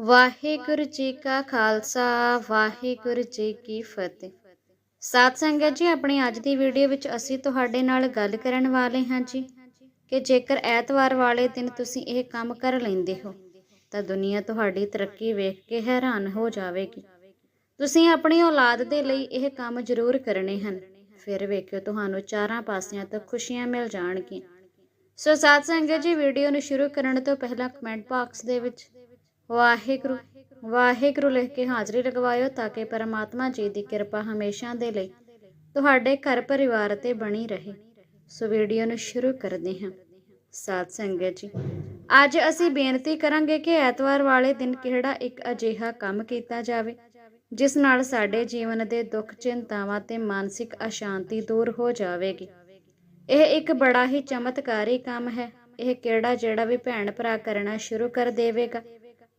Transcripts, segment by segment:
ਵਾਹਿਗੁਰੂ ਜੀ ਕਾ ਖਾਲਸਾ, ਵਾਹਿਗੁਰੂ ਜੀ ਕੀ ਫਤਿਹ। ਸਾਧ ਸੰਗਤ ਜੀ, ਆਪਣੀ ਅੱਜ ਦੀ ਵੀਡੀਓ ਵਿੱਚ ਅਸੀਂ ਤੁਹਾਡੇ ਨਾਲ ਗੱਲ ਕਰਨ ਵਾਲੇ ਹਾਂ ਜੀ ਕਿ ਜੇਕਰ ਐਤਵਾਰ ਵਾਲੇ ਦਿਨ ਤੁਸੀਂ ਇਹ ਕੰਮ ਕਰ ਲੈਂਦੇ ਹੋ, ਤਾਂ ਦੁਨੀਆ ਤੁਹਾਡੀ ਤਰੱਕੀ ਵੇਖ ਕੇ ਹੈਰਾਨ ਹੋ ਜਾਵੇਗੀ। ਤੁਸੀਂ ਆਪਣੀ ਔਲਾਦ ਦੇ ਲਈ ਇਹ ਕੰਮ ਜ਼ਰੂਰ ਕਰਨੇ ਹਨ, ਫਿਰ ਵੇਖਿਓ ਤੁਹਾਨੂੰ ਚਾਰਾਂ ਪਾਸਿਆਂ ਤੋਂ ਖੁਸ਼ੀਆਂ ਮਿਲ ਜਾਣਗੀਆਂ। ਸੋ ਸਾਧ ਸੰਗਤ ਜੀ, ਵੀਡੀਓ ਨੂੰ ਸ਼ੁਰੂ ਕਰਨ ਤੋਂ ਪਹਿਲਾਂ ਕਮੈਂਟ ਬਾਕਸ ਦੇ ਵਿੱਚ ਵਾਹਿਗੁਰੂ ਵਾਹਿਗੁਰੂ ਲਿਖ ਕੇ ਹਾਜ਼ਰੀ ਲਗਵਾਇਓ ਤਾਂ ਕਿ ਪਰਮਾਤਮਾ ਜੀ ਦੀ ਕਿਰਪਾ ਹਮੇਸ਼ਾ ਦੇ ਲਈ ਤੁਹਾਡੇ ਘਰ ਪਰਿਵਾਰ ਤੇ ਬਣੀ ਰਹੇ। ਸੋ ਵੀਡੀਓ ਨੂੰ ਸ਼ੁਰੂ ਕਰਦੇ ਹਾਂ। ਸਾਧ ਸੰਗਤ ਜੀ, ਅੱਜ ਅਸੀਂ ਬੇਨਤੀ ਕਰਾਂਗੇ ਕਿ ਐਤਵਾਰ ਵਾਲੇ ਦਿਨ ਕਿਹੜਾ ਇੱਕ ਅਜਿਹਾ ਕੰਮ ਕੀਤਾ ਜਾਵੇ, ਜਿਸ ਨਾਲ ਸਾਡੇ ਜੀਵਨ ਦੇ ਦੁੱਖ, ਚਿੰਤਾਵਾਂ ਤੇ ਮਾਨਸਿਕ ਅਸ਼ਾਂਤੀ ਦੂਰ ਹੋ ਜਾਵੇਗੀ। ਇਹ ਇੱਕ ਬੜਾ ਹੀ ਚਮਤਕਾਰੀ ਕੰਮ ਹੈ। ਇਹ ਕਿਹੜਾ ਜਿਹੜਾ ਵੀ ਭੈਣ ਭਰਾ ਕਰਨਾ ਸ਼ੁਰੂ ਕਰ ਦੇਵੇਗਾ।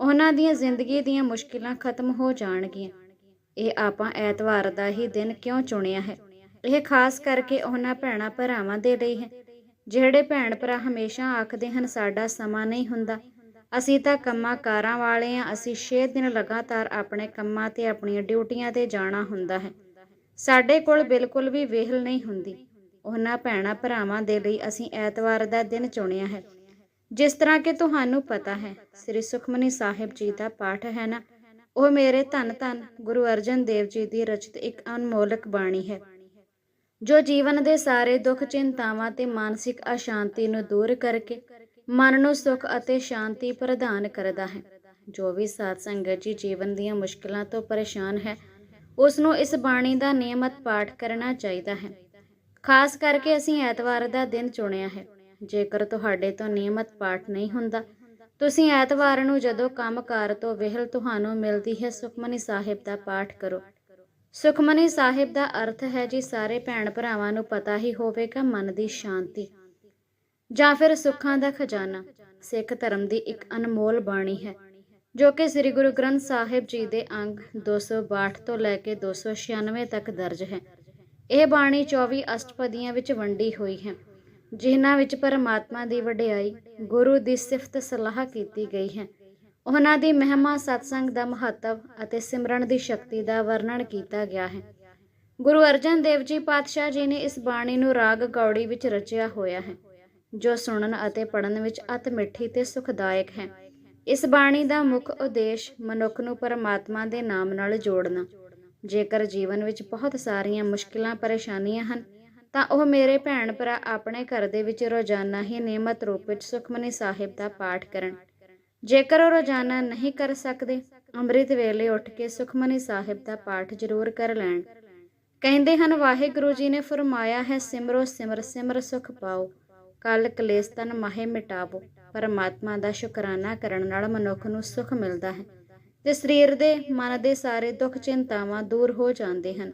ਉਹਨਾਂ ਦੀਆਂ ਜ਼ਿੰਦਗੀ ਦੀਆਂ ਮੁਸ਼ਕਿਲਾਂ ਖਤਮ ਹੋ ਜਾਣਗੀਆਂ। ਇਹ ਆਪਾਂ ਐਤਵਾਰ ਦਾ ਹੀ ਦਿਨ ਕਿਉਂ ਚੁਣਿਆ ਹੈ? ਇਹ ਖਾਸ ਕਰਕੇ ਉਹਨਾਂ ਭੈਣਾਂ ਭਰਾਵਾਂ ਦੇ ਲਈ ਹੈ, ਜਿਹੜੇ ਭੈਣ ਭਰਾ ਹਮੇਸ਼ਾ ਆਖਦੇ ਹਨ, ਸਾਡਾ ਸਮਾਂ ਨਹੀਂ ਹੁੰਦਾ। ਅਸੀਂ ਤਾਂ ਕੰਮਾਂ ਕਾਰਾਂ ਵਾਲੇ ਆ ਅਸੀਂ 6 ਦਿਨ ਲਗਾਤਾਰ ਆਪਣੇ ਕੰਮਾਂ ਤੇ ਆਪਣੀਆਂ ਡਿਊਟੀਆਂ ਤੇ ਜਾਣਾ ਹੁੰਦਾ ਹੈ। ਸਾਡੇ ਕੋਲ ਬਿਲਕੁਲ ਵੀ ਵਿਹਲ ਨਹੀਂ ਹੁੰਦੀ। ਉਹਨਾਂ ਭੈਣਾਂ ਭਰਾਵਾਂ ਦੇ ਲਈ ਅਸੀਂ ਐਤਵਾਰ ਦਾ ਦਿਨ ਚੁਣਿਆ ਹੈ। ਜਿਸ ਤਰ੍ਹਾਂ ਕਿ ਤੁਹਾਨੂੰ ਪਤਾ ਹੈ, ਸ੍ਰੀ ਸੁਖਮਨੀ ਸਾਹਿਬ ਜੀ ਦਾ ਪਾਠ ਹੈ ਨਾ? ਉਹ ਮੇਰੇ ਧੰਨ ਧੰਨ ਗੁਰੂ ਅਰਜਨ ਦੇਵ ਜੀ ਦੀ ਰਚਿਤ ਇੱਕ ਅਨਮੋਲਕ ਬਾਣੀ ਹੈ, ਜੋ ਜੀਵਨ ਦੇ ਸਾਰੇ ਦੁੱਖ, ਚਿੰਤਾਵਾਂ ਤੇ ਮਾਨਸਿਕ ਅਸ਼ਾਂਤੀ ਨੂੰ ਦੂਰ ਕਰਕੇ ਮਨ ਨੂੰ ਸੁਖ ਅਤੇ ਸ਼ਾਂਤੀ ਪ੍ਰਦਾਨ ਕਰਦਾ ਹੈ। ਜੋ ਵੀ ਸਾਧ ਸੰਗਤ ਜੀ ਜੀਵਨ ਦੀਆਂ ਮੁਸ਼ਕਲਾਂ ਤੋਂ ਪਰੇਸ਼ਾਨ ਹੈ, ਉਸ ਨੂੰ ਇਸ ਬਾਣੀ ਦਾ ਨਿਯਮਤ ਪਾਠ ਕਰਨਾ ਚਾਹੀਦਾ ਹੈ। ਖਾਸ ਕਰਕੇ ਅਸੀਂ ਐਤਵਾਰ ਦਾ ਦਿਨ ਚੁਣਿਆ ਹੈ ਜੇਕਰ ਤੁਹਾਡੇ ਤੋਂ ਨਿਯਮਤ ਪਾਠ ਨਹੀਂ ਹੁੰਦਾ, ਤੁਸੀਂ ਐਤਵਾਰ ਨੂੰ ਜਦੋਂ ਕੰਮਕਾਰ ਤੋਂ ਵਿਹਲ ਤੁਹਾਨੂੰ ਮਿਲਦੀ ਹੈ, ਸੁਖਮਨੀ ਸਾਹਿਬ ਦਾ ਪਾਠ ਕਰੋ। ਸੁਖਮਨੀ ਸਾਹਿਬ ਦਾ ਅਰਥ ਹੈ ਜੀ, ਸਾਰੇ ਭੈਣ ਭਰਾਵਾਂ ਨੂੰ ਪਤਾ ਹੀ ਹੋਵੇਗਾ ਮਨ ਦੀ ਸ਼ਾਂਤੀ। ਜਾਂ ਫਿਰ ਸੁੱਖਾਂ ਦਾ ਖਜ਼ਾਨਾ, ਸਿੱਖ ਧਰਮ ਦੀ ਇੱਕ ਅਨਮੋਲ ਬਾਣੀ ਹੈ, ਜੋ ਕਿ ਸ੍ਰੀ ਗੁਰੂ ਗ੍ਰੰਥ ਸਾਹਿਬ ਜੀ ਦੇ ਅੰਗ 262 ਤੋਂ ਲੈ ਕੇ 296 ਤੱਕ ਦਰਜ ਹੈ। ਇਹ ਬਾਣੀ 24 ਅਸ਼ਟਪਦੀਆਂ ਵਿੱਚ ਵੰਡੀ ਹੋਈ ਹੈ। ਜਿਨ੍ਹਾਂ ਵਿੱਚ ਪਰਮਾਤਮਾ ਦੀ ਵਡਿਆਈ, ਗੁਰੂ ਦੀ ਸਿਫਤ ਸਲਾਹ ਕੀਤੀ ਗਈ ਹੈ। ਉਹਨਾਂ ਦੀ ਮਹਿਮਾ ਸਤਸੰਗ ਦਾ ਮਹੱਤਵ ਅਤੇ ਸਿਮਰਨ ਦੀ ਸ਼ਕਤੀ ਦਾ ਵਰਣਨ ਕੀਤਾ ਗਿਆ ਹੈ। ਗੁਰੂ ਅਰਜਨ ਦੇਵ ਜੀ ਪਾਤਸ਼ਾਹ ਜੀ ਨੇ ਇਸ ਬਾਣੀ ਨੂੰ ਰਾਗ ਗੌੜੀ ਵਿੱਚ ਰਚਿਆ ਹੋਇਆ ਹੈ, ਜੋ ਸੁਣਨ ਅਤੇ ਪੜਨ ਵਿੱਚ ਅਤ ਮਿੱਠੀ ਤੇ ਸੁਖਦਾਇਕ ਹੈ। ਇਸ ਬਾਣੀ ਦਾ ਮੁੱਖ ਉਦੇਸ਼ ਮਨੁੱਖ ਨੂੰ ਪਰਮਾਤਮਾ ਦੇ ਨਾਮ ਨਾਲ ਜੋੜਨਾ। ਜੇਕਰ ਜੀਵਨ ਵਿੱਚ ਬਹੁਤ ਸਾਰੀਆਂ ਮੁਸ਼ਕਿਲਾਂ, ਪਰੇਸ਼ਾਨੀਆਂ ਹਨ ਤਾਂ ਉਹ ਮੇਰੇ ਭੈਣ ਭਰਾ ਆਪਣੇ ਘਰ ਦੇ ਵਿੱਚ ਰੋਜ਼ਾਨਾ ਹੀ ਨਿਯਮਤ ਰੂਪ ਵਿੱਚ ਸੁਖਮਨੀ ਸਾਹਿਬ ਦਾ ਪਾਠ ਕਰਨ। ਜੇਕਰ ਉਹ ਰੋਜ਼ਾਨਾ ਨਹੀਂ ਕਰ ਸਕਦੇ, ਅੰਮ੍ਰਿਤ ਵੇਲੇ ਉੱਠ ਕੇ ਸੁਖਮਨੀ ਸਾਹਿਬ ਦਾ ਪਾਠ ਜ਼ਰੂਰ ਕਰ ਲੈਣ। ਕਹਿੰਦੇ ਹਨ, ਵਾਹਿਗੁਰੂ ਜੀ ਨੇ ਫਰਮਾਇਆ ਹੈ, ਸਿਮਰੋ ਸਿਮਰ ਸਿਮਰ ਸੁਖ ਪਾਓ। ਕਲ ਕਲੇਸ਼ ਤਨ ਮਾਹੇ ਮਿਟਾਵੋ। ਪਰਮਾਤਮਾ ਦਾ ਸ਼ੁਕਰਾਨਾ ਕਰਨ ਨਾਲ ਮਨੁੱਖ ਨੂੰ ਸੁਖ ਮਿਲਦਾ ਹੈ। ਤੇ ਸਰੀਰ ਦੇ, ਮਨ ਦੇ ਸਾਰੇ ਦੁੱਖ ਚਿੰਤਾਵਾਂ ਦੂਰ ਹੋ ਜਾਂਦੇ ਹਨ।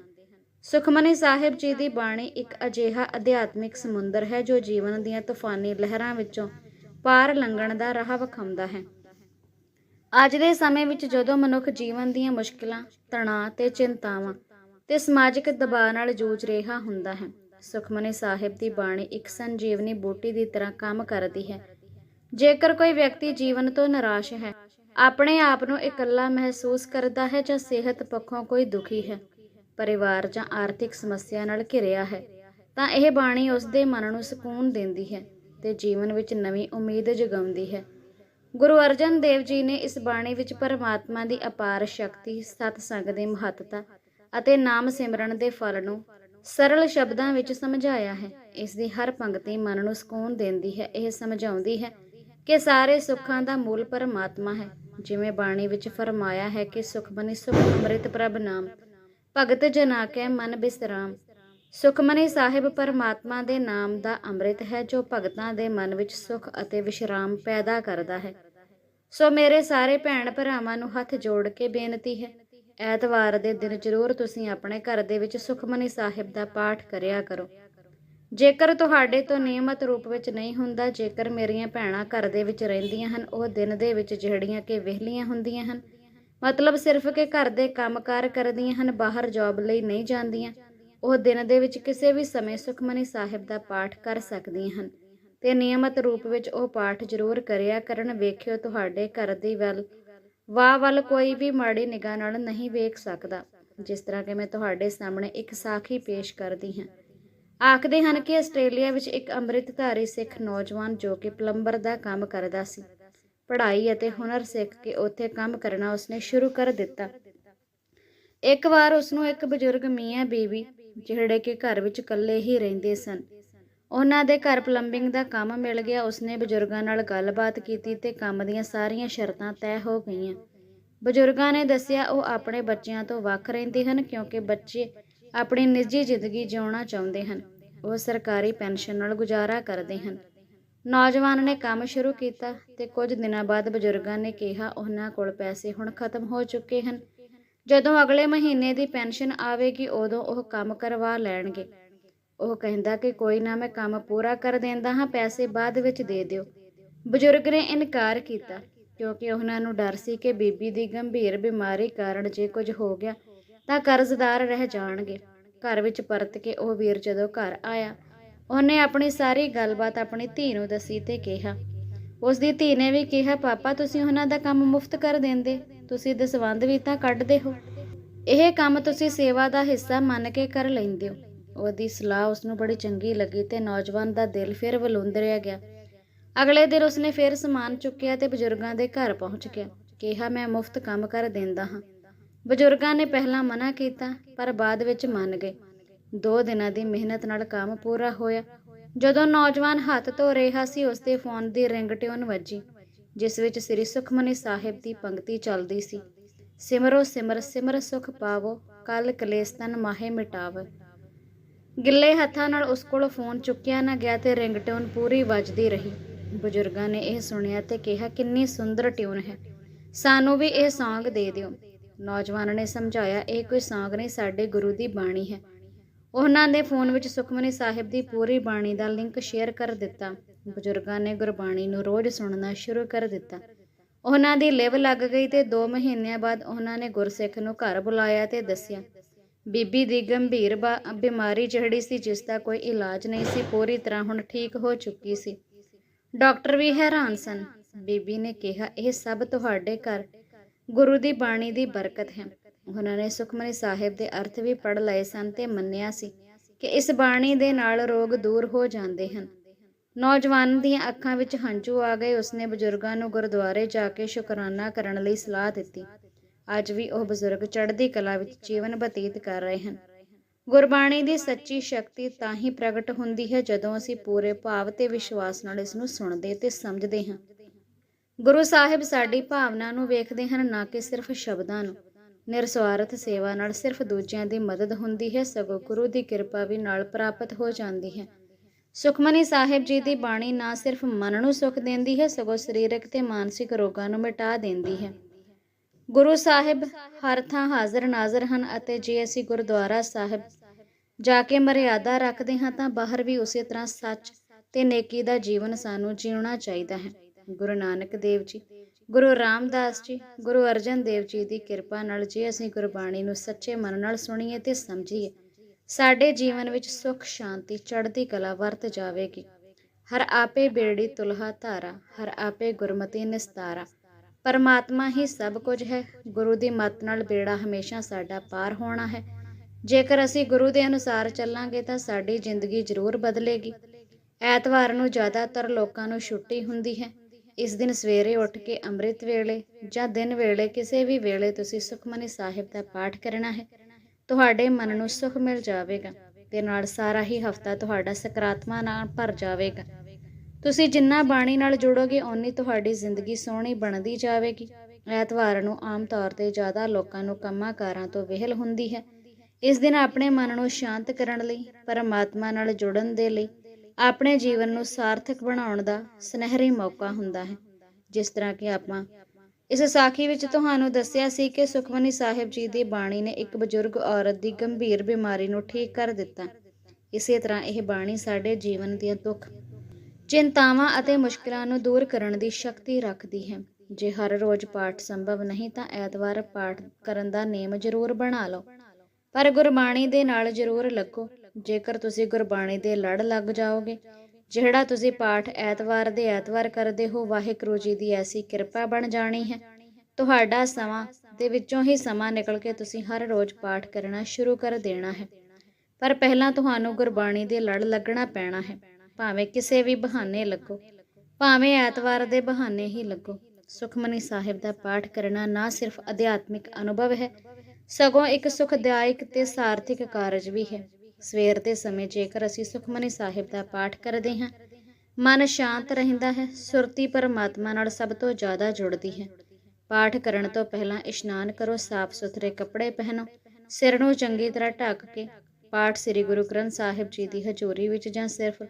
ਸੁਖਮਨੀ ਸਾਹਿਬ ਜੀ ਦੀ ਬਾਣੀ ਇੱਕ ਅਜਿਹਾ ਅਧਿਆਤਮਿਕ ਸਮੁੰਦਰ ਹੈ ਜੋ ਜੀਵਨ ਦੀਆਂ ਤੂਫਾਨੀ ਲਹਿਰਾਂ ਵਿੱਚੋਂ ਪਾਰ ਲੰਘਣ ਦਾ ਰਾਹ ਵਿਖਾਉਂਦਾ ਹੈ। ਅੱਜ ਦੇ ਸਮੇਂ ਵਿੱਚ ਜਦੋਂ ਮਨੁੱਖ ਜੀਵਨ ਦੀਆਂ ਮੁਸ਼ਕਲਾਂ, ਤਣਾਅ ਤੇ ਚਿੰਤਾਵਾਂ ਤੇ ਸਮਾਜਿਕ ਦਬਾਅ ਨਾਲ ਜੂਝ ਰਿਹਾ ਹੁੰਦਾ ਹੈ, ਸੁਖਮਨੀ ਸਾਹਿਬ ਦੀ ਬਾਣੀ ਇੱਕ ਸੰਜੀਵਨੀ ਬੂਟੀ ਦੀ ਤਰ੍ਹਾਂ ਕੰਮ ਕਰਦੀ ਹੈ। ਜੇਕਰ ਕੋਈ ਵਿਅਕਤੀ ਜੀਵਨ ਤੋਂ ਨਿਰਾਸ਼ ਹੈ, ਆਪਣੇ ਆਪ ਨੂੰ ਇਕੱਲਾ ਮਹਿਸੂਸ ਕਰਦਾ ਹੈ ਜਾਂ ਸਿਹਤ ਪੱਖੋਂ ਕੋਈ ਦੁਖੀ ਹੈ ਪਰਿਵਾਰ ਜਾਂ ਆਰਥਿਕ ਸਮੱਸਿਆ ਨਾਲ ਘਿਰਿਆ ਹੈ, ਤਾਂ ਇਹ ਬਾਣੀ ਉਸ ਦੇ ਮਨ ਨੂੰ ਸਕੂਨ ਦਿੰਦੀ ਹੈ ਤੇ ਜੀਵਨ ਵਿੱਚ ਨਵੀਂ ਉਮੀਦ ਜਗਾਉਂਦੀ ਹੈ। ਗੁਰੂ ਅਰਜਨ ਦੇਵ ਜੀ ਨੇ ਇਸ ਬਾਣੀ ਵਿੱਚ ਪਰਮਾਤਮਾ ਦੀ ਅਪਾਰ ਸ਼ਕਤੀ, ਸਤਸੰਗ ਦੀ ਮਹੱਤਤਾ ਅਤੇ ਨਾਮ ਸਿਮਰਨ ਦੇ ਫਲ ਨੂੰ ਸਰਲ ਸ਼ਬਦਾਂ ਵਿੱਚ ਸਮਝਾਇਆ ਹੈ। ਇਸ ਦੀ ਹਰ ਪੰਕਤੀ ਮਨ ਨੂੰ ਸਕੂਨ ਦਿੰਦੀ ਹੈ। ਇਹ ਸਮਝਾਉਂਦੀ ਹੈ ਕਿ ਸਾਰੇ ਸੁੱਖਾਂ ਦਾ ਮੂਲ ਪਰਮਾਤਮਾ ਹੈ। ਜਿਵੇਂ ਬਾਣੀ ਵਿੱਚ ਫਰਮਾਇਆ ਹੈ ਕਿ ਸੁਖਮਨੀ ਸੁਖ ਅੰਮ੍ਰਿਤ ਪ੍ਰਭ ਨਾਮ। ਭਗਤ ਜਨਾ ਕੈ ਮਨ ਬਿਸਰਾਮ। ਸੁਖਮਨੀ ਸਾਹਿਬ ਪਰਮਾਤਮਾ ਦੇ ਨਾਮ ਦਾ ਅੰਮ੍ਰਿਤ ਹੈ, ਜੋ ਭਗਤਾਂ ਦੇ ਮਨ ਵਿੱਚ ਸੁਖ ਅਤੇ ਵਿਸ਼ਰਾਮ ਪੈਦਾ ਕਰਦਾ ਹੈ। ਸੋ ਮੇਰੇ ਸਾਰੇ ਭੈਣ ਭਰਾਵਾਂ ਨੂੰ ਹੱਥ ਜੋੜ ਕੇ ਬੇਨਤੀ ਹੈ, ਐਤਵਾਰ ਦੇ ਦਿਨ ਜ਼ਰੂਰ ਤੁਸੀਂ ਆਪਣੇ ਘਰ ਦੇ ਵਿੱਚ ਸੁਖਮਨੀ ਸਾਹਿਬ ਦਾ ਪਾਠ ਕਰਿਆ ਕਰੋ। ਜੇਕਰ ਤੁਹਾਡੇ ਤੋਂ ਨਿਯਮਤ ਰੂਪ ਵਿੱਚ ਨਹੀਂ ਹੁੰਦਾ, ਜੇਕਰ ਮੇਰੀਆਂ ਭੈਣਾਂ ਘਰ ਦੇ ਵਿੱਚ ਰਹਿੰਦੀਆਂ ਹਨ, ਉਹ ਦਿਨ ਦੇ ਵਿੱਚ ਜਿਹੜੀਆਂ ਕਿ ਵਿਹਲੀਆਂ ਹੁੰਦੀਆਂ ਹਨ ਮਤਲਬ ਸਿਰਫ ਕਿ ਘਰ ਦੇ ਕੰਮਕਾਰ ਕਰਦੀਆਂ ਹਨ, ਬਾਹਰ ਜੌਬ ਲਈ ਨਹੀਂ ਜਾਂਦੀਆਂ। ਉਹ ਦਿਨ ਦੇ ਵਿੱਚ ਕਿਸੇ ਵੀ ਸਮੇਂ ਸੁਖਮਨੀ ਸਾਹਿਬ ਦਾ ਪਾਠ ਕਰ ਸਕਦੀਆਂ ਹਨ ਤੇ ਨਿਯਮਤ ਰੂਪ ਵਿੱਚ ਉਹ ਪਾਠ ਜ਼ਰੂਰ ਕਰਿਆ ਕਰਨ। ਵੇਖਿਓ ਤੁਹਾਡੇ ਘਰ ਦੀ ਵੱਲ, ਵਾਹ ਵੱਲ ਕੋਈ ਵੀ ਮਾੜੀ ਨਿਗਾਹ ਨਾਲ ਨਹੀਂ ਵੇਖ ਸਕਦਾ, ਜਿਸ ਤਰ੍ਹਾਂ ਕਿ ਮੈਂ ਤੁਹਾਡੇ ਸਾਹਮਣੇ ਇੱਕ ਸਾਖੀ ਪੇਸ਼ ਕਰਦੀ ਹਾਂ। ਆਖਦੇ ਹਨ ਕਿ ਆਸਟ੍ਰੇਲੀਆ ਵਿੱਚ ਇੱਕ ਅੰਮ੍ਰਿਤਧਾਰੀ ਸਿੱਖ ਨੌਜਵਾਨ ਜੋ ਕਿ ਪਲੰਬਰ ਦਾ ਕੰਮ ਕਰਦਾ ਸੀ। ਪੜ੍ਹਾਈ ਅਤੇ ਹੁਨਰ ਸਿੱਖ ਕੇ ਉੱਥੇ ਕੰਮ ਕਰਨਾ ਉਸਨੇ ਸ਼ੁਰੂ ਕਰ ਦਿੱਤਾ। ਇੱਕ ਵਾਰ ਉਸਨੂੰ ਇੱਕ ਬਜ਼ੁਰਗ ਮੀਆਂ ਬੀਵੀ, ਜਿਹੜੇ ਕਿ ਘਰ ਵਿੱਚ ਇਕੱਲੇ ਹੀ ਰਹਿੰਦੇ ਸਨ, ਉਹਨਾਂ ਦੇ ਘਰ ਪਲੰਬਿੰਗ ਦਾ ਕੰਮ ਮਿਲ ਗਿਆ। ਉਸਨੇ ਬਜ਼ੁਰਗਾਂ ਨਾਲ ਗੱਲਬਾਤ ਕੀਤੀ ਤੇ ਕੰਮ ਦੀਆਂ ਸਾਰੀਆਂ ਸ਼ਰਤਾਂ ਤੈਅ ਹੋ ਗਈਆਂ। ਬਜ਼ੁਰਗਾਂ ਨੇ ਦੱਸਿਆ, ਉਹ ਆਪਣੇ ਬੱਚਿਆਂ ਤੋਂ ਵੱਖ ਰਹਿੰਦੇ ਹਨ ਕਿਉਂਕਿ ਬੱਚੇ ਆਪਣੀ ਨਿੱਜੀ ਜ਼ਿੰਦਗੀ ਜਿਉਣਾ ਚਾਹੁੰਦੇ ਹਨ। ਉਹ ਸਰਕਾਰੀ ਪੈਨਸ਼ਨ ਨਾਲ ਗੁਜ਼ਾਰਾ ਕਰਦੇ ਹਨ। ਨੌਜਵਾਨ ਨੇ ਕੰਮ ਸ਼ੁਰੂ ਕੀਤਾ ਤੇ ਕੁਝ ਦਿਨਾਂ ਬਾਅਦ ਬਜ਼ੁਰਗਾਂ ਨੇ ਕਿਹਾ, ਉਹਨਾਂ ਕੋਲ ਪੈਸੇ ਹੁਣ ਖਤਮ ਹੋ ਚੁੱਕੇ ਹਨ। ਜਦੋਂ ਅਗਲੇ ਮਹੀਨੇ ਦੀ ਪੈਨਸ਼ਨ ਆਵੇਗੀ, ਉਦੋਂ ਉਹ ਕੰਮ ਕਰਵਾ ਲੈਣਗੇ। ਉਹ ਕਹਿੰਦਾ ਕਿ ਕੋਈ ਨਾ ਮੈਂ ਕੰਮ ਪੂਰਾ ਕਰ ਦਿੰਦਾ ਹਾਂ, ਪੈਸੇ ਬਾਅਦ ਵਿੱਚ ਦੇ ਦਿਓ। ਬਜ਼ੁਰਗ ਨੇ ਇਨਕਾਰ ਕੀਤਾ, ਕਿਉਂਕਿ ਉਹਨਾਂ ਨੂੰ ਡਰ ਸੀ ਕਿ ਬੀਬੀ ਦੀ ਗੰਭੀਰ ਬਿਮਾਰੀ ਕਾਰਨ ਜੇ ਕੁਝ ਹੋ ਗਿਆ ਤਾਂ ਕਰਜ਼ਦਾਰ ਰਹਿ ਜਾਣਗੇ। ਘਰ ਵਿੱਚ ਪਰਤ ਕੇ ਉਹ ਵੀਰ ਜਦੋਂ ਘਰ ਆਇਆ ਉਹਨੇ ਆਪਣੀ ਸਾਰੀ ਗੱਲਬਾਤ ਆਪਣੀ ਧੀ ਨੂੰ ਦੱਸੀ ਤੇ ਕਿਹਾ ਉਸ ਦੀ ਧੀ ਨੇ ਵੀ ਕਿਹਾ, ਪਾਪਾ, ਤੁਸੀਂ ਉਹਨਾਂ ਦਾ ਕੰਮ ਮੁਫਤ ਕਰ ਦਿੰਦੇ, ਤੁਸੀਂ ਦਸਵੰਧ ਵੀ ਤਾਂ ਕੱਢਦੇ ਹੋ। ਇਹ ਕੰਮ ਤੁਸੀਂ ਸੇਵਾ ਦਾ ਹਿੱਸਾ ਮੰਨ ਕੇ ਕਰ ਲੈਂਦੇ ਹੋ। ਉਹਦੀ ਸਲਾਹ ਉਸ ਨੂੰ ਬੜੀ ਚੰਗੀ ਲੱਗੀ ਤੇ ਨੌਜਵਾਨ ਦਾ ਦਿਲ ਫਿਰ ਵਲੂੰਦਰਿਆ ਗਿਆ। ਅਗਲੇ ਦਿਨ ਉਸਨੇ ਫਿਰ ਸਮਾਨ ਚੁੱਕਿਆ ਤੇ ਬਜ਼ੁਰਗਾਂ ਦੇ ਘਰ ਪਹੁੰਚ ਗਿਆ। ਕਿਹਾ, ਮੈਂ ਮੁਫਤ ਕੰਮ ਕਰ ਦਿੰਦਾ ਹਾਂ। ਬਜ਼ੁਰਗਾਂ ਨੇ ਪਹਿਲਾਂ ਮਨਾ ਕੀਤਾ, ਪਰ ਬਾਅਦ ਵਿੱਚ ਮੰਨ ਗਏ। ਦੋ ਦਿਨਾਂ ਦੀ ਮਿਹਨਤ ਨਾਲ ਕੰਮ ਪੂਰਾ ਹੋਇਆ। ਜਦੋਂ ਨੌਜਵਾਨ ਹੱਥ ਧੋ ਰਿਹਾ ਸੀ ਉਸ ਦੇ ਫੋਨ ਦੀ ਰਿੰਗਟਿਊਨ ਵੱਜੀ, ਜਿਸ ਵਿੱਚ ਸ੍ਰੀ ਸੁਖਮਨੀ ਸਾਹਿਬ ਦੀ ਪੰਕਤੀ ਚੱਲਦੀ ਸੀ। ਸਿਮਰੋ ਸਿਮਰ ਸਿਮਰ ਸੁਖ ਪਾਵੋ, ਕਲ ਕਲੇਸਤਨ ਮਾਹੇ ਮਿਟਾਵ। ਗਿੱਲੇ ਹੱਥਾਂ ਨਾਲ ਉਸ ਕੋਲ ਫੋਨ ਚੁੱਕਿਆ ਨਾ ਗਿਆ ਤੇ ਰਿੰਗਟੋਨ ਪੂਰੀ ਵੱਜਦੀ ਰਹੀ। ਬਜ਼ੁਰਗਾਂ ਨੇ ਇਹ ਸੁਣਿਆ ਤੇ ਕਿਹਾ, ਕਿੰਨੀ ਸੁੰਦਰ ਟਿਊਨ ਹੈ। ਸਾਨੂੰ ਵੀ ਇਹ ਸੌਂਗ ਦੇ ਦਿਓ। ਨੌਜਵਾਨ ਨੇ ਸਮਝਾਇਆ, ਇਹ ਕੋਈ ਸੌਂਗ ਨਹੀਂ, ਸਾਡੇ ਗੁਰੂ ਦੀ ਬਾਣੀ ਹੈ। ਉਹਨਾਂ ਦੇ ਫੋਨ ਵਿੱਚ ਸੁਖਮਨੀ ਸਾਹਿਬ ਦੀ ਪੂਰੀ ਬਾਣੀ ਦਾ ਲਿੰਕ ਸ਼ੇਅਰ ਕਰ ਦਿੱਤਾ। ਬਜ਼ੁਰਗਾਂ ਨੇ ਗੁਰਬਾਣੀ ਨੂੰ ਰੋਜ਼ ਸੁਣਨਾ ਸ਼ੁਰੂ ਕਰ ਦਿੱਤਾ। ਉਹਨਾਂ ਦੀ ਲਿਵ ਲੱਗ ਗਈ ਤੇ 2 ਮਹੀਨਿਆਂ ਬਾਅਦ ਉਹਨਾਂ ਨੇ ਗੁਰਸਿੱਖ ਨੂੰ ਘਰ ਬੁਲਾਇਆ ਤੇ ਦੱਸਿਆ, ਬੀਬੀ ਦੀ ਗੰਭੀਰ ਬਾ- ਬਿਮਾਰੀ ਜਿਹੜੀ ਸੀ, ਜਿਸ ਦਾ ਕੋਈ ਇਲਾਜ ਨਹੀਂ ਸੀ, ਪੂਰੀ ਤਰ੍ਹਾਂ ਹੁਣ ਠੀਕ ਹੋ ਚੁੱਕੀ ਸੀ। ਡਾਕਟਰ ਵੀ ਹੈਰਾਨ ਸਨ। ਬੀਬੀ ਨੇ ਕਿਹਾ, ਇਹ ਸਭ ਤੁਹਾਡੇ ਘਰ। ਗੁਰੂ ਦੀ ਬਾਣੀ ਦੀ ਬਰਕਤ ਹੈ। ਉਹਨਾਂ ਨੇ ਸੁਖਮਨੀ ਸਾਹਿਬ ਦੇ ਅਰਥ ਵੀ ਪੜ੍ਹ ਲਏ ਸਨ ਤੇ ਮੰਨਿਆ ਸੀ ਕਿ ਇਸ ਬਾਣੀ ਦੇ ਨਾਲ ਰੋਗ ਦੂਰ ਹੋ ਜਾਂਦੇ ਹਨ। ਨੌਜਵਾਨ ਦੀਆਂ ਅੱਖਾਂ ਵਿੱਚ ਹੰਝੂ ਆ ਗਏ, ਉਸਨੇ ਬਜ਼ੁਰਗਾਂ ਨੂੰ ਗੁਰਦੁਆਰੇ ਜਾ ਕੇ ਸ਼ੁਕਰਾਨਾ ਕਰਨ ਲਈ ਸਲਾਹ ਦਿੱਤੀ। ਅੱਜ ਵੀ ਉਹ ਬਜ਼ੁਰਗ ਚੜ੍ਹਦੀ ਕਲਾ ਵਿੱਚ ਜੀਵਨ ਬਤੀਤ ਕਰ ਰਹੇ ਹਨ। ਗੁਰਬਾਣੀ ਦੀ ਸੱਚੀ ਸ਼ਕਤੀ ਤਾਂ ਹੀ ਪ੍ਰਗਟ ਹੁੰਦੀ ਹੈ ਜਦੋਂ ਅਸੀਂ ਪੂਰੇ ਭਾਵ ਤੇ ਵਿਸ਼ਵਾਸ ਨਾਲ ਇਸ ਨੂੰ ਸੁਣਦੇ ਤੇ ਸਮਝਦੇ ਹਾਂ। ਗੁਰੂ ਸਾਹਿਬ ਸਾਡੀ ਭਾਵਨਾ ਨੂੰ ਵੇਖਦੇ ਹਨ, ਨਾ ਕਿ ਸਿਰਫ ਸ਼ਬਦਾਂ ਨੂੰ। ਨਿਰਸਵਾਰਥ ਸੇਵਾ ਨਾਲ ਸਿਰਫ ਦੂਜਿਆਂ ਦੀ ਮਦਦ ਹੁੰਦੀ ਹੈ, ਸਗੋਂ ਗੁਰੂ ਦੀ ਕਿਰਪਾ ਵੀ ਨਾਲ ਪ੍ਰਾਪਤ ਹੋ ਜਾਂਦੀ ਹੈ। ਸੁਖਮਨੀ ਸਾਹਿਬ ਜੀ ਦੀ ਬਾਣੀ ਨਾ ਸਿਰਫ ਮਨ ਨੂੰ ਸੁਖ ਦਿੰਦੀ ਹੈ, ਸਗੋਂ ਸਰੀਰਕ ਤੇ ਮਾਨਸਿਕ ਰੋਗਾਂ ਨੂੰ ਮਿਟਾ ਦਿੰਦੀ ਹੈ। ਗੁਰੂ ਸਾਹਿਬ ਹਰ ਥਾਂ ਹਾਜ਼ਰ ਨਾਜ਼ਰ ਹਨ ਅਤੇ ਜੇ ਅਸੀਂ ਗੁਰਦੁਆਰਾ ਸਾਹਿਬ ਜਾ ਕੇ ਮਰਿਆਦਾ ਰੱਖਦੇ ਹਾਂ, ਤਾਂ ਬਾਹਰ ਵੀ ਉਸੇ ਤਰ੍ਹਾਂ ਸੱਚ ਤੇ ਨੇਕੀ ਦਾ ਜੀਵਨ ਸਾਨੂੰ ਜਿਉਣਾ ਚਾਹੀਦਾ ਹੈ। ਗੁਰੂ ਨਾਨਕ ਦੇਵ ਜੀ ਗੁਰੂ ਰਾਮਦਾਸ ਜੀ, ਗੁਰੂ ਅਰਜਨ ਦੇਵ ਜੀ ਦੀ ਕਿਰਪਾ ਨਾਲ ਜੇ ਅਸੀਂ ਗੁਰਬਾਣੀ ਨੂੰ ਸੱਚੇ ਮਨ ਨਾਲ ਸੁਣੀਏ ਤੇ ਸਮਝੀਏ, ਸਾਡੇ ਜੀਵਨ ਵਿੱਚ ਸੁਖ, ਸ਼ਾਂਤੀ, ਚੜ੍ਹਦੀ ਕਲਾ ਵਰਤ ਜਾਵੇਗੀ। ਹਰ ਆਪੇ ਬੇੜੀ ਤੁਲਹਾ ਧਾਰਾ, ਹਰ ਆਪੇ ਗੁਰਮਤੀ ਨਿਸਤਾਰਾ। ਪਰਮਾਤਮਾ ਹੀ ਸਭ ਕੁਝ ਹੈ, ਗੁਰੂ ਦੀ ਮੱਤ ਨਾਲ ਬੇੜਾ ਹਮੇਸ਼ਾ ਸਾਡਾ ਪਾਰ ਹੋਣਾ ਹੈ। ਜੇਕਰ ਅਸੀਂ ਗੁਰੂ ਦੇ ਅਨੁਸਾਰ ਚੱਲਾਂਗੇ ਤਾਂ ਸਾਡੀ ਜ਼ਿੰਦਗੀ ਜ਼ਰੂਰ ਬਦਲੇਗੀ। ਐਤਵਾਰ ਨੂੰ ਜ਼ਿਆਦਾਤਰ ਲੋਕਾਂ ਨੂੰ ਛੁੱਟੀ ਹੁੰਦੀ ਹੈ। ਇਸ ਦਿਨ ਸਵੇਰੇ ਉੱਠ ਕੇ ਅੰਮ੍ਰਿਤ ਵੇਲੇ ਜਾਂ ਦਿਨ ਵੇਲੇ ਕਿਸੇ ਵੀ ਵੇਲੇ ਤੁਸੀਂ ਸੁਖਮਨੀ ਸਾਹਿਬ ਦਾ ਪਾਠ ਕਰਨਾ ਹੈ, ਤੁਹਾਡੇ ਮਨ ਨੂੰ ਸੁਖ ਮਿਲ ਜਾਵੇਗਾ ਤੇ ਨਾਲ ਸਾਰਾ ਹੀ ਹਫਤਾ ਤੁਹਾਡਾ ਸਕਾਰਾਤਮਕ ਨਾਲ ਭਰ ਜਾਵੇਗਾ। ਤੁਸੀਂ ਜਿੰਨਾ ਬਾਣੀ ਨਾਲ ਜੁੜੋਗੇ, ਓਨੀ ਤੁਹਾਡੀ ਜ਼ਿੰਦਗੀ ਸੋਹਣੀ ਬਣਦੀ ਜਾਵੇਗੀ। ਐਤਵਾਰ ਨੂੰ ਆਮ ਤੌਰ ਤੇ ਜ਼ਿਆਦਾ ਲੋਕਾਂ ਨੂੰ ਕੰਮਾਂ ਕਾਰਾਂ ਤੋਂ ਵਿਹਲ ਹੁੰਦੀ ਹੈ। ਇਸ ਦਿਨ ਆਪਣੇ ਮਨ ਨੂੰ ਸ਼ਾਂਤ ਕਰਨ ਲਈ, ਪਰਮਾਤਮਾ ਨਾਲ ਜੁੜਨ ਦੇ ਲਈ ਆਪਣੇ ਜੀਵਨ ਨੂੰ ਸਾਰਥਕ ਬਣਾਉਣ ਦਾ ਸੁਨਹਿਰੀ ਮੌਕਾ ਹੁੰਦਾ ਹੈ। ਜਿਸ ਤਰ੍ਹਾਂ ਕਿ ਆਪਾਂ ਇਸ ਸਾਖੀ ਵਿੱਚ ਤੁਹਾਨੂੰ ਦੱਸਿਆ ਸੀ ਕਿ ਸੁਖਮਨੀ ਸਾਹਿਬ ਜੀ ਦੀ ਬਾਣੀ ਨੇ ਇੱਕ ਬਜ਼ੁਰਗ ਔਰਤ ਦੀ ਗੰਭੀਰ ਬਿਮਾਰੀ ਨੂੰ ਠੀਕ ਕਰ ਦਿੱਤਾ। ਇਸੇ ਤਰ੍ਹਾਂ ਇਹ ਬਾਣੀ ਸਾਡੇ ਜੀਵਨ ਦੀਆਂ ਦੁੱਖ, ਚਿੰਤਾਵਾਂ ਅਤੇ ਮੁਸ਼ਕਲਾਂ ਨੂੰ ਦੂਰ ਕਰਨ ਦੀ ਸ਼ਕਤੀ ਰੱਖਦੀ ਹੈ। ਜੇ ਹਰ ਰੋਜ਼ ਪਾਠ ਸੰਭਵ ਨਹੀਂ ਤਾਂ ਐਤਵਾਰ ਪਾਠ ਕਰਨ ਦਾ ਨਿਯਮ ਜ਼ਰੂਰ ਬਣਾ ਲਓ। ਪਰ ਗੁਰਬਾਣੀ ਦੇ ਨਾਲ ਜ਼ਰੂਰ ਲੱਗੋ। ਜੇਕਰ ਤੁਸੀਂ ਗੁਰਬਾਣੀ ਦੇ ਲੜ ਲੱਗ ਜਾਓਗੇ, ਜਿਹੜਾ ਤੁਸੀਂ ਪਾਠ ਐਤਵਾਰ ਦੇ ਐਤਵਾਰ ਕਰਦੇ ਹੋ, ਵਾਹਿਗੁਰੂ ਜੀ ਦੀ ਐਸੀ ਕਿਰਪਾ ਬਣ ਜਾਣੀ ਹੈ। ਤੁਹਾਡਾ ਸਮਾਂ ਦੇ ਵਿੱਚੋਂ ਹੀ ਸਮਾਂ ਨਿਕਲ ਕੇ ਤੁਸੀਂ ਹਰ ਰੋਜ਼ ਪਾਠ ਕਰਨਾ ਸ਼ੁਰੂ ਕਰ ਦੇਣਾ ਹੈ। ਪਰ ਪਹਿਲਾਂ ਤੁਹਾਨੂੰ ਗੁਰਬਾਣੀ ਦੇ ਲੜ ਲੱਗਣਾ ਪੈਣਾ ਹੈ। ਭਾਵੇਂ ਕਿਸੇ ਵੀ ਬਹਾਨੇ ਲੱਗੋ, ਭਾਵੇਂ ਐਤਵਾਰ ਦੇ ਬਹਾਨੇ ਹੀ ਲੱਗੋ, ਸੁਖਮਨੀ ਸਾਹਿਬ ਦਾ ਪਾਠ ਕਰਨਾ ਨਾ ਸਿਰਫ ਅਧਿਆਤਮਿਕ ਅਨੁਭਵ ਹੈ, ਸਗੋਂ ਇੱਕ ਸੁਖਦਾਇਕ ਤੇ ਸਾਰਥਿਕ ਕਾਰਜ ਵੀ ਹੈ। ਸਵੇਰ ਦੇ ਸਮੇਂ ਜੇਕਰ ਅਸੀਂ ਸੁਖਮਨੀ ਸਾਹਿਬ ਦਾ ਪਾਠ ਕਰਦੇ ਹਾਂ, ਮਨ ਸ਼ਾਂਤ ਰਹਿੰਦਾ ਹੈ, ਸੁਰਤੀ ਪਰਮਾਤਮਾ ਨਾਲ ਸਭ ਤੋਂ ਜ਼ਿਆਦਾ ਜੁੜਦੀ ਹੈ। ਪਾਠ ਕਰਨ ਤੋਂ ਪਹਿਲਾਂ ਇਸ਼ਨਾਨ ਕਰੋ, ਸਾਫ਼ ਸੁਥਰੇ ਕੱਪੜੇ ਪਹਿਨੋ, ਸਿਰ ਨੂੰ ਚੰਗੀ ਤਰ੍ਹਾਂ ਢੱਕ ਕੇ ਪਾਠ ਸ੍ਰੀ ਗੁਰੂ ਗ੍ਰੰਥ ਸਾਹਿਬ ਜੀ ਦੀ ਹਜ਼ੂਰੀ ਵਿੱਚ ਜਾਂ ਸਿਰਫ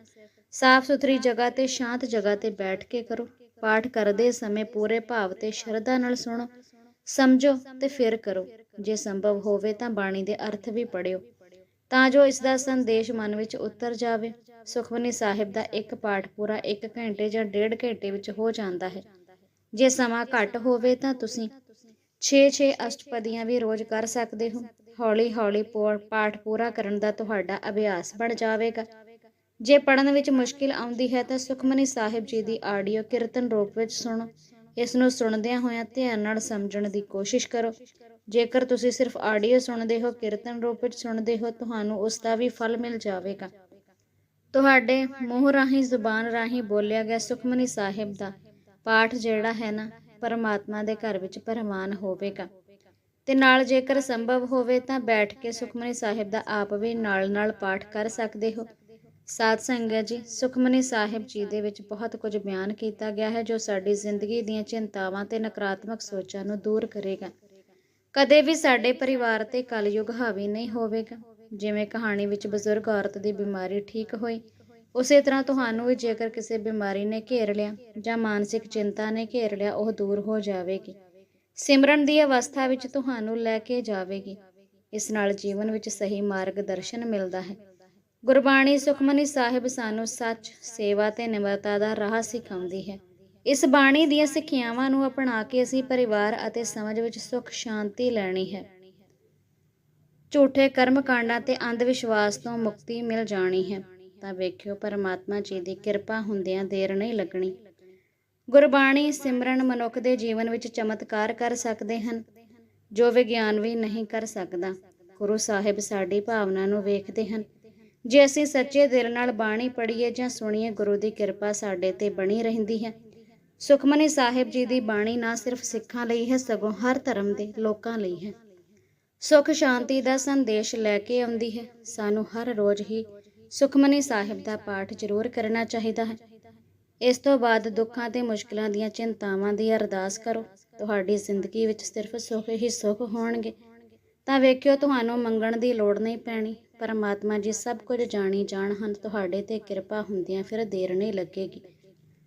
ਸਾਫ਼ ਸੁਥਰੀ ਜਗ੍ਹਾ ਤੇ, ਸ਼ਾਂਤ ਜਗ੍ਹਾ ਤੇ ਬੈਠ ਕੇ ਕਰੋ। ਪਾਠ ਕਰਦੇ ਸਮੇਂ ਪੂਰੇ ਭਾਵ ਤੇ ਸ਼ਰਧਾ ਨਾਲ ਸੁਣੋ, ਸਮਝੋ ਤੇ ਫਿਰ ਕਰੋ। ਜੇ ਸੰਭਵ ਹੋਵੇ ਤਾਂ ਬਾਣੀ ਦੇ ਅਰਥ ਵੀ ਪੜਿਓ ਤਾਂ ਜੋ ਇਸ ਦਾ ਸੰਦੇਸ਼ ਮਨ ਵਿੱਚ ਉਤਰ ਜਾਵੇ। ਸੁਖਮਨੀ ਸਾਹਿਬ ਦਾ ਇੱਕ ਪਾਠ ਪੂਰਾ 1 ਘੰਟੇ ਜਾਂ 1.5 ਘੰਟੇ ਵਿੱਚ ਹੋ ਜਾਂਦਾ ਹੈ। ਜੇ ਸਮਾਂ ਘੱਟ ਹੋਵੇ ਤਾਂ ਤੁਸੀਂ 6-6 ਅਸ਼ਟਪਦੀਆਂ ਵੀ ਰੋਜ਼ ਕਰ ਸਕਦੇ ਹੋ। ਹੌਲੀ-ਹੌਲੀ ਪਾਠ ਪੂਰਾ ਕਰਨ ਦਾ ਤੁਹਾਡਾ ਅਭਿਆਸ ਬਣ ਜਾਵੇਗਾ। ਜੇ ਪੜਨ ਵਿੱਚ ਮੁਸ਼ਕਿਲ ਆਉਂਦੀ ਹੈ ਤਾਂ ਸੁਖਮਨੀ ਸਾਹਿਬ ਜੀ ਦੀ ਆਡੀਓ ਕੀਰਤਨ ਰੂਪ ਵਿੱਚ ਸੁਣੋ। ਇਸ ਨੂੰ ਸੁਣਦਿਆਂ ਹੋਇਆਂ ਧਿਆਨ ਨਾਲ ਸਮਝਣ ਦੀ ਕੋਸ਼ਿਸ਼ ਕਰੋ। ਜੇਕਰ ਤੁਸੀਂ ਸਿਰਫ ਆਡੀਓ ਸੁਣਦੇ ਹੋ, ਕੀਰਤਨ ਰੂਪ ਵਿੱਚ ਸੁਣਦੇ ਹੋ, ਤੁਹਾਨੂੰ ਉਸ ਦਾ ਵੀ ਫਲ ਮਿਲ ਜਾਵੇਗਾ। ਤੁਹਾਡੇ ਮੂੰਹ ਰਾਹੀਂ, ਜ਼ੁਬਾਨ ਰਾਹੀਂ ਬੋਲਿਆ ਗਿਆ ਸੁਖਮਨੀ ਸਾਹਿਬ ਦਾ ਪਾਠ ਜਿਹੜਾ ਹੈ ਨਾ, ਪਰਮਾਤਮਾ ਦੇ ਘਰ ਵਿੱਚ ਪ੍ਰਮਾਨ ਹੋਵੇਗਾ। ਤੇ ਨਾਲ ਜੇਕਰ ਸੰਭਵ ਹੋਵੇ ਤਾਂ ਬੈਠ ਕੇ ਸੁਖਮਨੀ ਸਾਹਿਬ ਦਾ ਆਪ ਵੀ ਨਾਲ-ਨਾਲ ਪਾਠ ਕਰ ਸਕਦੇ ਹੋ। ਸਾਧ ਸੰਗਤ ਜੀ, ਸੁਖਮਨੀ ਸਾਹਿਬ ਜੀ ਦੇ ਵਿੱਚ ਬਹੁਤ ਕੁਝ ਬਿਆਨ ਕੀਤਾ ਗਿਆ ਹੈ ਜੋ ਸਾਡੀ ਜ਼ਿੰਦਗੀ ਦੀਆਂ ਚਿੰਤਾਵਾਂ ਤੇ ਨਕਾਰਾਤਮਕ ਸੋਚਾਂ ਨੂੰ ਦੂਰ ਕਰੇਗਾ। ਕਦੇ ਵੀ ਸਾਡੇ ਪਰਿਵਾਰ ਤੇ ਕਲਯੁਗ ਹਾਵੀ ਨਹੀਂ ਹੋਵੇਗਾ। ਜਿਵੇਂ ਕਹਾਣੀ ਵਿੱਚ ਬਜ਼ੁਰਗ ਔਰਤ ਦੀ ਬਿਮਾਰੀ ਠੀਕ ਹੋਈ, ਉਸੇ ਤਰ੍ਹਾਂ ਤੁਹਾਨੂੰ ਵੀ ਜੇਕਰ ਕਿਸੇ ਬਿਮਾਰੀ ਨੇ ਘੇਰ ਲਿਆ ਜਾਂ ਮਾਨਸਿਕ ਚਿੰਤਾ ਨੇ ਘੇਰ ਲਿਆ, ਉਹ ਦੂਰ ਹੋ ਜਾਵੇਗੀ। ਸਿਮਰਨ ਦੀ ਅਵਸਥਾ ਵਿੱਚ ਤੁਹਾਨੂੰ ਲੈ ਕੇ ਜਾਵੇਗੀ। ਇਸ ਨਾਲ ਜੀਵਨ ਵਿੱਚ ਸਹੀ ਮਾਰਗ ਦਰਸ਼ਨ ਮਿਲਦਾ ਹੈ। ਗੁਰਬਾਣੀ ਸੁਖਮਨੀ ਸਾਹਿਬ ਸਾਨੂੰ ਸੱਚ, ਸੇਵਾ ਤੇ ਨਿਮਰਤਾ ਦਾ ਰਾਹ ਸਿਖਾਉਂਦੀ ਹੈ। ਇਸ ਬਾਣੀ ਦੀਆਂ ਸਿੱਖਿਆਵਾਂ ਨੂੰ ਅਪਣਾ ਕੇ ਅਸੀਂ ਪਰਿਵਾਰ ਅਤੇ ਸਮਾਜ ਵਿੱਚ ਸੁਖ, ਸ਼ਾਂਤੀ ਲੈਣੀ ਹੈ। ਝੂਠੇ ਕਰਮ ਕਾਂਡਾਂ ਤੇ ਅੰਧ ਵਿਸ਼ਵਾਸ ਤੋਂ ਮੁਕਤੀ ਮਿਲ ਜਾਣੀ ਹੈ। ਤਾਂ ਵੇਖਿਓ, ਪਰਮਾਤਮਾ ਜੀ ਦੀ ਕਿਰਪਾ ਹੁੰਦਿਆਂ ਦੇਰ ਨਹੀਂ ਲੱਗਣੀ। ਗੁਰਬਾਣੀ ਸਿਮਰਨ ਮਨੁੱਖ ਦੇ ਜੀਵਨ ਵਿੱਚ ਚਮਤਕਾਰ ਕਰ ਸਕਦੇ ਹਨ। ਜੋ ਵਿਗਿਆਨ ਵੀ ਨਹੀਂ ਕਰ ਸਕਦਾ। ਗੁਰੂ ਸਾਹਿਬ ਸਾਡੀ ਭਾਵਨਾ ਨੂੰ ਵੇਖਦੇ ਹਨ। ਜੇ ਅਸੀਂ ਸੱਚੇ ਦਿਲ ਨਾਲ ਬਾਣੀ ਪੜ੍ਹੀਏ ਜਾਂ ਸੁਣੀਏ, ਗੁਰੂ ਦੀ ਕਿਰਪਾ ਸਾਡੇ ਤੇ ਬਣੀ ਰਹਿੰਦੀ ਹੈ। ਸੁਖਮਨੀ ਸਾਹਿਬ ਜੀ ਦੀ ਬਾਣੀ ਨਾ ਸਿਰਫ ਸਿੱਖਾਂ ਲਈ ਹੈ, ਸਗੋਂ ਹਰ ਧਰਮ ਦੇ ਲੋਕਾਂ ਲਈ ਹੈ। ਸੁਖ ਸ਼ਾਂਤੀ ਦਾ ਸੰਦੇਸ਼ ਲੈ ਕੇ ਆਉਂਦੀ ਹੈ। ਸਾਨੂੰ ਹਰ ਰੋਜ਼ ਹੀ ਸੁਖਮਨੀ ਸਾਹਿਬ ਦਾ ਪਾਠ ਜ਼ਰੂਰ ਕਰਨਾ ਚਾਹੀਦਾ ਹੈ। ਇਸ ਤੋਂ ਬਾਅਦ ਦੁੱਖਾਂ ਤੇ ਮੁਸ਼ਕਲਾਂ ਦੀਆਂ ਚਿੰਤਾਵਾਂ ਦੀ ਅਰਦਾਸ ਕਰੋ। ਤੁਹਾਡੀ ਜ਼ਿੰਦਗੀ ਵਿੱਚ ਸਿਰਫ ਸੁੱਖ ਹੀ ਸੁੱਖ ਹੋਣਗੇ। ਤਾਂ ਵੇਖਿਓ, ਤੁਹਾਨੂੰ ਮੰਗਣ ਦੀ ਲੋੜ ਨਹੀਂ ਪੈਣੀ। ਪਰਮਾਤਮਾ ਜੀ ਸਭ ਕੁਝ ਜਾਣੀ ਜਾਣ ਹਨ। ਤੁਹਾਡੇ ਤੇ ਕਿਰਪਾ ਹੁੰਦਿਆਂ ਫਿਰ ਦੇਰ ਨਹੀਂ ਲੱਗੇਗੀ।